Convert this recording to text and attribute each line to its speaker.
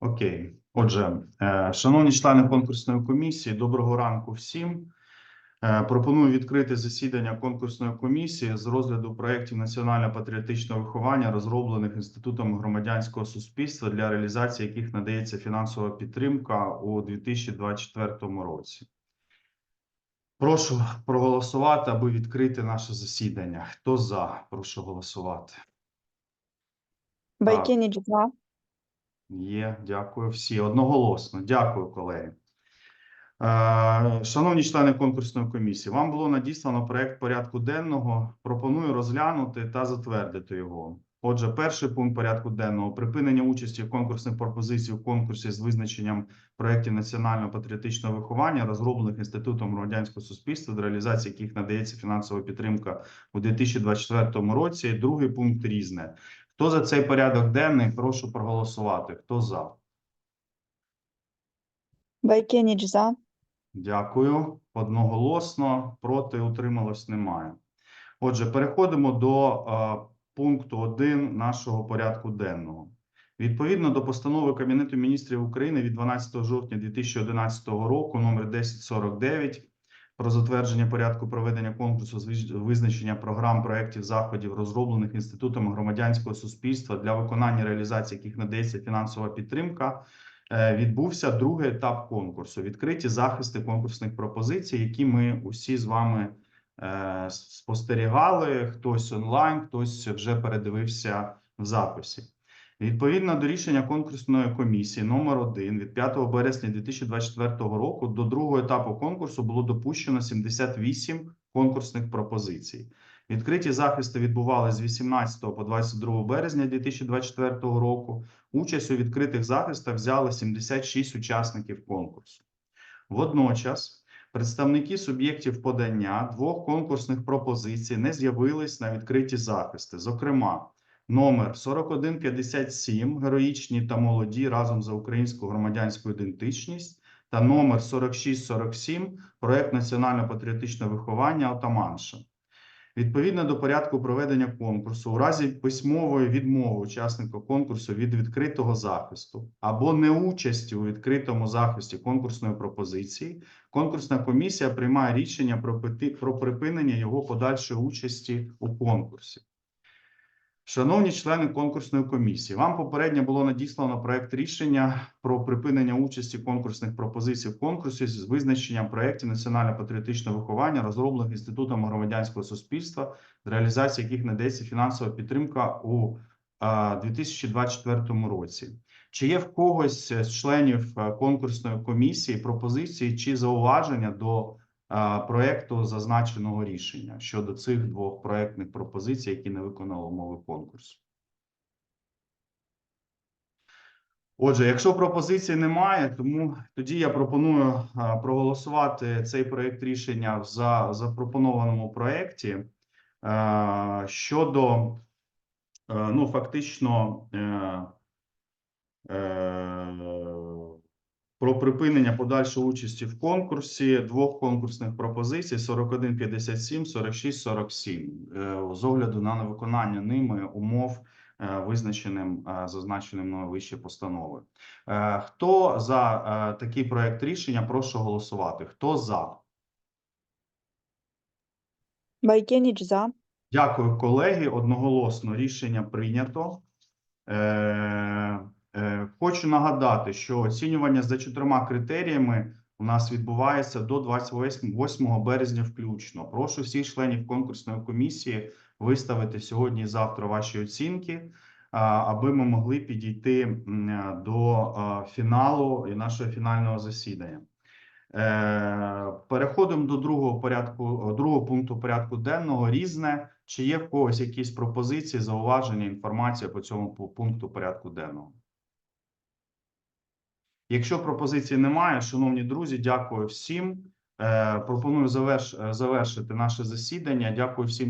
Speaker 1: Окей. Отже, е, шановні члени конкурсної комісії, доброго ранку всім. Е, Пропоную відкрити засідання конкурсної комісії з розгляду проєктів національно-патріотичного виховання, розроблених Інститутом громадянського суспільства, для реалізації яких надається фінансова підтримка у 2024 році. Прошу проголосувати, аби відкрити наше засідання. Хто за? Прошу голосувати.
Speaker 2: Байкевич за.
Speaker 1: Є, дякую всі. Одноголосно. Дякую, колеги. Е, Шановні члени конкурсної комісії, вам було надіслано проект порядку денного. Пропоную розглянути та затвердити його. Отже, перший пункт порядку денного припинення участі в конкурсних пропозицій в конкурсі з визначенням проєктів національно-патріотичного виховання, розроблених інститутом громадянського суспільства, до реалізації яких надається фінансова підтримка у 2024 році. Другий пункт різне. Хто за цей порядок денний? Прошу проголосувати. Хто за?
Speaker 2: Байкевич за.
Speaker 1: Дякую. Одноголосно. Проти утрималось немає. Отже, переходимо до е, пункту 1 нашого порядку денного. Відповідно до постанови Кабінету міністрів України від 12 жовтня 2011 року, номер 1049, про затвердження порядку проведення конкурсу з визначення програм, проєктів, заходів, розроблених Інститутом громадянського суспільства для виконання реалізації яких надається фінансова підтримка, е, відбувся другий етап конкурсу. Відкриті захисти конкурсних пропозицій, які ми усі з вами е, спостерігали. Хтось онлайн, хтось вже передивився в записі. Відповідно до рішення конкурсної комісії номер 1 від 5 березня 2024 року до другого етапу конкурсу було допущено 78 конкурсних пропозицій. Відкриті захисти відбувалися з 18 по 22 березня 2024 року. Участь у відкритих захистах взяли 76 учасників конкурсу. Водночас представники суб'єктів подання двох конкурсних пропозицій не з'явились на відкриті захисти. Зокрема, номер 4157 героїчні та молоді разом за українську громадянську ідентичність та номер 4647 проект національно-патріотичного виховання Отаманша. Відповідно до порядку проведення конкурсу, у разі письмової відмови учасника конкурсу від відкритого захисту або неучасті у відкритому захисті конкурсної пропозиції, конкурсна комісія приймає рішення про припинення його подальшої участі у конкурсі. Шановні члени конкурсної комісії, вам попередньо було надіслано проект рішення про припинення участі конкурсних пропозицій в конкурсі з визначенням проєктів національно-патріотичного виховання, розроблених Інститутом громадянського суспільства, реалізації яких надається фінансова підтримка у а, 2024 році. Чи є в когось з членів е, конкурсної комісії пропозиції чи зауваження до проекту зазначеного рішення щодо цих двох проектних пропозицій, які не виконали умови конкурсу. Отже, якщо пропозицій немає, тому тоді я пропоную проголосувати цей проект рішення за запропонованому проекті щодо е, ну фактично е, е, про припинення подальшої участі в конкурсі двох конкурсних пропозицій 4157, 4647 е, з огляду на невиконання ними умов, е, визначеним е, зазначеним мною вище постанови. Хто за такий проект рішення? Прошу голосувати. Хто за?
Speaker 2: Байкевич за.
Speaker 1: Дякую, колеги. Одноголосно рішення прийнято. Е, хочу нагадати, що оцінювання за чотирма критеріями у нас відбувається до 28 березня включно. Прошу всіх членів конкурсної комісії виставити сьогодні і завтра ваші оцінки, аби ми могли підійти до фіналу і нашого фінального засідання. Е, Переходимо до другого порядку, другого пункту порядку денного. Різне. Чи є в когось якісь пропозиції, зауваження, інформація по цьому пу- пункту порядку денного? Якщо пропозицій немає, шановні друзі, дякую всім. Е, Пропоную заверш, завершити наше засідання. Дякую всім